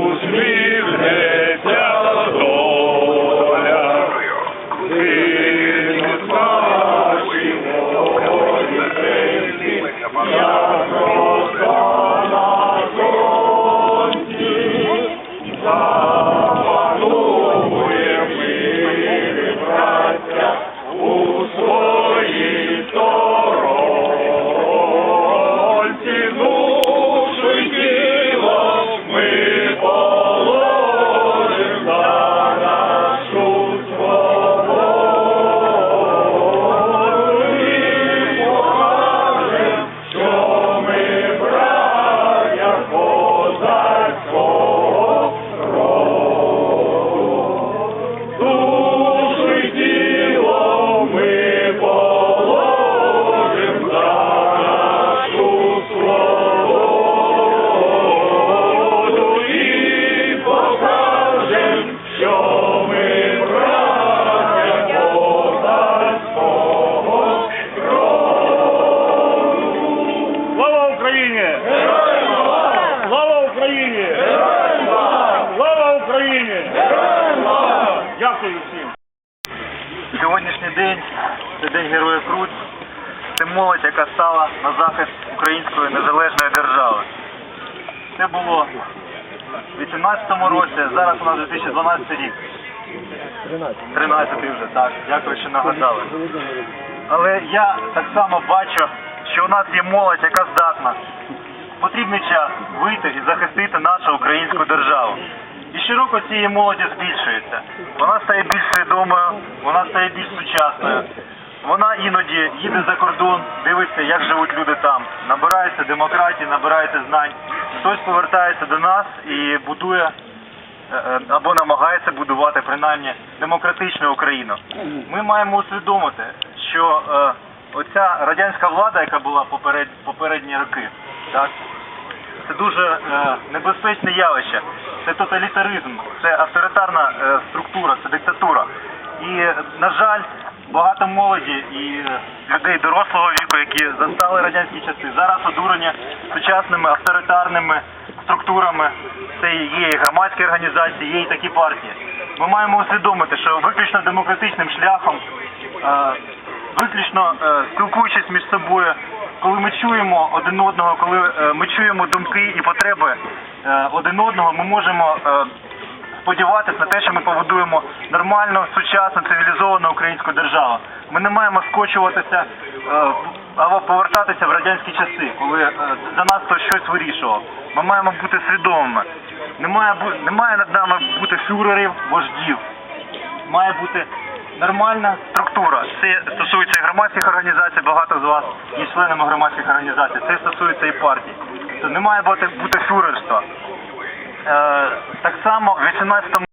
Deus me leva. Дякую всім! Сьогоднішній день це День Героїв Крут. Це молодь, яка стала на захист української незалежної держави. Це було в 18-му році, зараз у нас 2012 рік. 13 вже, так. Дякую, що нагадали. Але я так само бачу, що у нас є молодь, яка здатна потрібний час вийти і захистити нашу українську державу. І щороку цієї молоді збільшується. Вона стає більш свідомою, вона стає більш сучасною. Вона іноді їде за кордон, дивиться, як живуть люди там, набирається демократії, набирається знань. Хтось повертається до нас і будує е, е, або намагається будувати принаймні демократичну Україну. Ми маємо усвідомити, що е, оця радянська влада, яка була поперед, попередні роки, так, це дуже небезпечне явище. Це тоталітаризм, це авторитарна е, структура, це диктатура. І, е, на жаль, багато молоді і е, людей дорослого віку, які застали радянські часи, зараз одурені сучасними авторитарними структурами. Це є і громадські організації, є і такі партії. Ми маємо усвідомити, що виключно демократичним шляхом виключно спілкуючись між собою, коли ми чуємо один одного, коли ми чуємо думки і потреби один одного, ми можемо е, сподіватися на те, що ми побудуємо нормальну, сучасну, цивілізовану українську державу. Ми не маємо скочуватися е, або повертатися в радянські часи, коли е, за нас хтось щось вирішував. Ми маємо бути свідомими. Не має, бу- не має над нами бути фюрерів, вождів має бути нормальна структура. Це стосується і громадських організацій, багато з вас є членами громадських організацій. Це стосується і партій. Не має бути, бути фюрерства. Е, так само в 18